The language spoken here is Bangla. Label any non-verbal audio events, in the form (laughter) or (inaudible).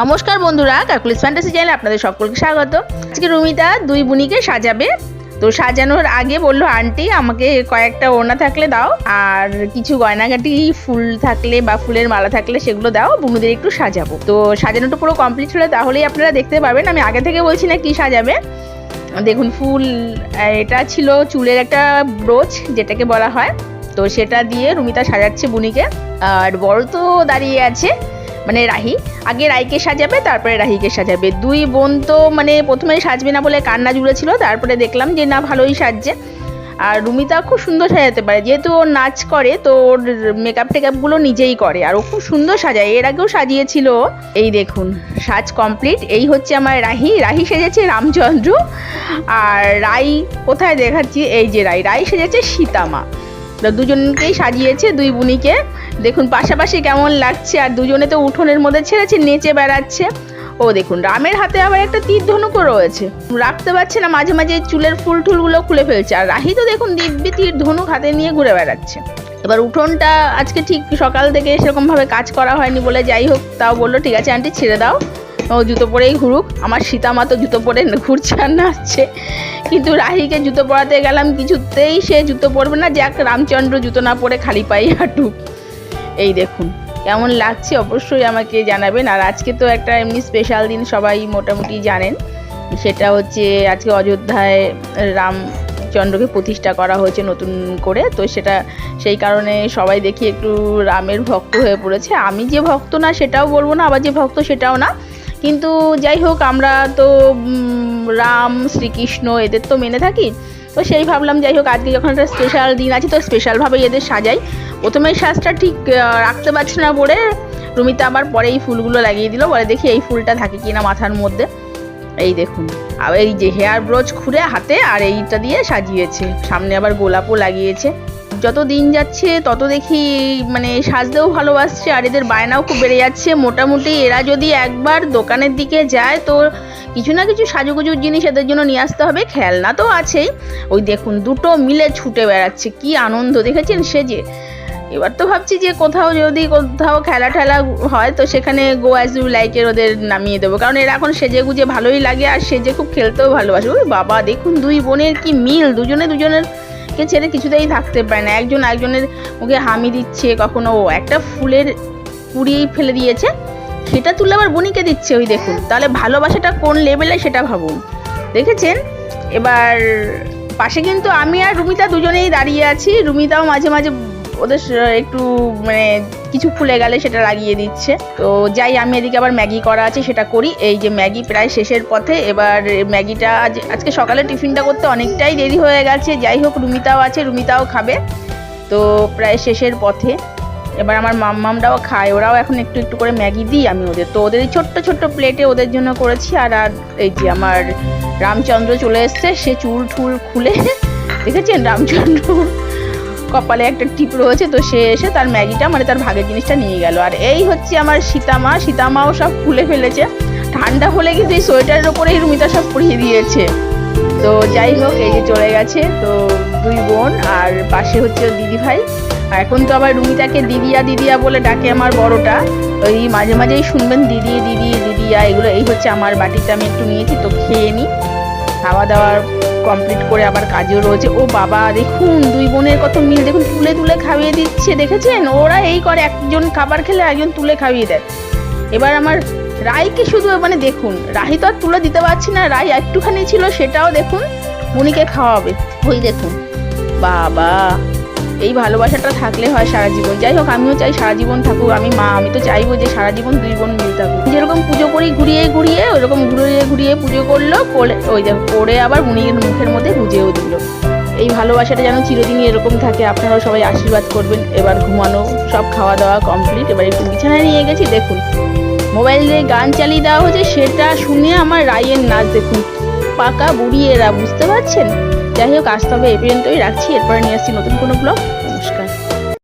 নমস্কার বন্ধুরা কাকুলিস ফ্যান্টাসি চ্যানেলে আপনাদের সকলকে স্বাগত। আজকে রুমিতা দুই বুনিকে সাজাবে। তো সাজানোর আগে বলল, আন্টি, আমাকে কয়েকটা ওড়না থাকলে দাও, আর কিছু গয়নাগাটি, ফুল থাকলে বা ফুলের মালা থাকলে সেগুলো দাও, বুনুদের একটু সাজাবো। তো সাজানোটা পুরো কমপ্লিট হলে তাহলেই আপনারা দেখতে পাবেন। আমি আগে থেকে বলছি না কি সাজাবে। দেখুন, ফুল, এটা ছিল চুলের একটা ব্রোচ, যেটাকে বলা হয়। তো সেটা দিয়ে রুমিতা সাজাচ্ছে বুনিকে। আর বড় তো দাঁড়িয়ে আছে। মানে রাহি। আগে রাইকে সাজাবে, তারপরে রাহিকে সাজাবে। দুই বোন তো মানে প্রথমে সাজবে না বলে কান্না জুড়েছিল, তারপরে দেখলাম যে না, ভালোই সাজছে। আর রুমিতা খুব সুন্দর সাজাতে পারে। যেহেতু ও নাচ করে, তো ওর মেকআপ টেকআপগুলো নিজেই করে। আর ও খুব সুন্দর সাজায়। এর আগেও সাজিয়েছিল। এই দেখুন, সাজ কমপ্লিট। এই হচ্ছে আমার রাহি। রাহি সেজেছে রামচন্দ্র। আর রাই, কোথায় দেখাচ্ছি? এই যে রাই। রাই সেজেছে সীতামা। দুজনকেই সাজিয়েছে, দুই বুনিকে। দেখুন, পাশাপাশি কেমন লাগছে, আর দুজনে তো উঠোনের মধ্যে ছেড়েছে, নেচে বেড়াচ্ছে। ও দেখুন, রামের হাতে আবার একটা তীর ধনুকও রয়েছে। রাখতে পারছে না, মাঝে মাঝে চুলের ফুল টুলগুলো খুলে ফেলছে। আর রাহি তো দেখুন, দিব্যি তীর ধনুক হাতে নিয়ে ঘুরে বেড়াচ্ছে। এবার উঠোনটা আজকে ঠিক সকাল থেকে সেরকমভাবে কাজ করা হয়নি বলে যাই হোক, তাও বলল, ঠিক আছে আন্টি, ছেড়ে দাও। ও জুতো পরেই ঘুরুক। আমার সীতামা তো জুতো পরে ঘুরছে আর নাচছে। কিন্তু রাহিকে জুতো পরাতে গেলাম কিছুতেই, সে জুতো পরবে না। যাক, রামচন্দ্র জুতো না পরে খালি পায়ে হাঁটুক এই দেখুন, কেমন লাগছে অবশ্যই আমাকে জানাবেন। আর আজকে তো একটা এমনি স্পেশাল দিন, সবাই মোটামুটি জানেন। সেটা হচ্ছে আজকে অযোধ্যায় রামচন্দ্রকে প্রতিষ্ঠা করা হয়েছে নতুন করে। তো সেটা, সেই কারণে সবাই দেখি একটু রামের ভক্ত হয়ে পড়েছে। আমি যে ভক্ত না, সেটাও বলব না, আবার যে ভক্ত, সেটাও না। কিন্তু যাই হোক, আমরা তো রাম, শ্রীকৃষ্ণ, এদের তো মেনে থাকি। তো সেই ভাবলাম, যাই হোক, আজকে যখন একটা স্পেশাল দিন আছে, তো স্পেশালভাবে এদের সাজাই। প্রথমে সাজটা ঠিক রাখতে পারছি না বলে রুমিতা আবার পরে এই ফুলগুলো লাগিয়ে দিল। বলে দেখি এই ফুলটা থাকে কিনা মাথার মধ্যে। এই দেখুন আর এই যে হেয়ার ব্রোচ খুঁড়ে হাতে আর এইটা দিয়ে সাজিয়েছে। সামনে আবার গোলাপও লাগিয়েছে। যত দিন যাচ্ছে, তত দেখি মানে সাজতেও ভালোবাসছে আর এদের বায়নাও খুব বেড়ে যাচ্ছে। মোটামুটি এরা যদি একবার দোকানের দিকে যায়, তো কিছু না কিছু সাজুগুজুর জিনিস এদের জন্য নিয়ে আসতে হবে। খেলনা তো আছেই। ওই দেখুন, দুটো মিলে ছুটে বেড়াচ্ছে, কি আনন্দ, দেখেছেন? সেজে এবার তো ভাবছি যে কোথাও যদি কোথাও খেলা ঠেলা হয়, তো সেখানে গো অ্যাজ ইউ লাইকের ওদের নামিয়ে দেবো। কারণ এরা এখন সেজে গুজে ভালোই লাগে আর সেজে খুব খেলতেও ভালোবাসে। ওই বাবা, দেখুন দুই বোনের কি মিল? দুজনে দুজনের কে ছেড়ে কিছুতেই থাকতে পারে না। একজন একজনের মুখে হামি দিচ্ছে কখনো। ও একটা ফুলের পুড়িয়েই ফেলে দিয়েছে। সেটা তুলে আবার বনিকে দিচ্ছে, ওই দেখুন। তাহলে ভালোবাসাটা কোন লেভেলে সেটা ভাবুন। দেখেছেন? এবার পাশে কিন্তু আমি আর রুমিতা দুজনেই দাঁড়িয়ে আছি। রুমিতাও মাঝে মাঝে ওদের একটু মানে কিছু ফুলে গেলে সেটা লাগিয়ে দিচ্ছে। তো যাই, আমি এদিকে আবার ম্যাগি করা আছে, সেটা করি। এই যে ম্যাগি প্রায় শেষের পথে, এবার ম্যাগিটা আজ আজকে সকালে টিফিনটা করতে অনেকটাই দেরি হয়ে গেছে। যাই হোক, রুমিতাও আছে, রুমিতাও খাবে। তো প্রায় শেষের পথে। এবার আমার মাম্মামরাও খায়, ওরাও এখন একটু একটু করে ম্যাগি দিই আমি ওদের। তো ওদের ছোট্ট ছোট্ট প্লেটে ওদের জন্য করেছি, আর আর এই যে আমার রামচন্দ্র চলে এসছে, সে চুল ঠুল খুলে, (laughs) দেখেছেন রামচন্দ্র? কপালে একটা টিপ রয়েছে, তো সে এসে তার ম্যাগিটা মানে তার ভাগের জিনিসটা নিয়ে গেল। আর এই হচ্ছে আমার সীতামা, সীতামাও সব খুলে ফেলেছে। ঠান্ডা হলে কিন্তু এই সোয়েটারের ওপরেই রুমিতা সব পরিয়ে দিয়েছে। তো যাই হোক, এই যে চলে গেছে, তো দুই বোন আর পাশে হচ্ছে দিদি ভাই এখন তো আবার রুমিতাকে দিদিয়া দিদিয়া বলে ডাকে আমার বড়টা। ওই মাঝে মাঝেই শুনবেন, দিদি দিদি, দিদিয়া, এগুলো, এই হচ্ছে আমার বাটিতে আমি একটু নিয়েছি, তো খেয়ে নিই খাওয়া দাওয়ার কমপ্লিট করে আবার কাজেও রয়েছে। ও বাবা দেখুন দুই বোনের কত মিল। দেখুন তুলে তুলে খাইয়ে দিচ্ছে দেখেছেন? ওরা এই করে একজন খাবার খেলে একজন তুলে খাইয়ে দেয়। এবার আমার রাইকে শুধু মানে দেখুন রাহি তো আর তুলে দিতে পারছি না। রাই একটুখানি ছিল সেটাও দেখুন মুনিকে খাওয়াবে। ওই দেখুন। বাবা! এই ভালোবাসাটা থাকলে হয় সারা জীবন। যাই হোক, আমিও চাই সারা জীবন থাকুক। আমি মা, আমি তো চাইব যে সারা জীবন দুই বোন মিল থাকুক। যেরকম পুজো করি, ঘুরিয়ে ঘুরিয়ে, ওরকম ঘুরিয়ে ঘুরিয়ে পুজো করল, করে, ওই দেখো করে আবার মুনির মুখের মধ্যে গুজেও দিল। এই ভালোবাসাটা যেন চিরদিনই এরকম থাকে। আপনারাও সবাই আশীর্বাদ করবেন। এবার ঘুমানো, সব খাওয়া দাওয়া কমপ্লিট এবার একটু বিছানায় নিয়ে গেছি, দেখুন। মোবাইল দিয়ে গান চালিয়ে দেওয়া হয়েছে। সেটা শুনে আমার রায়ের নাচ দেখুন। পাকা বুড়ি এরা বুঝতে পারছেন? যাই হোক আজ তবে এ পর্যন্তই রাখছি। এরপরে নিয়ে আসছি নতুন কোনো ব্লগ নমস্কার।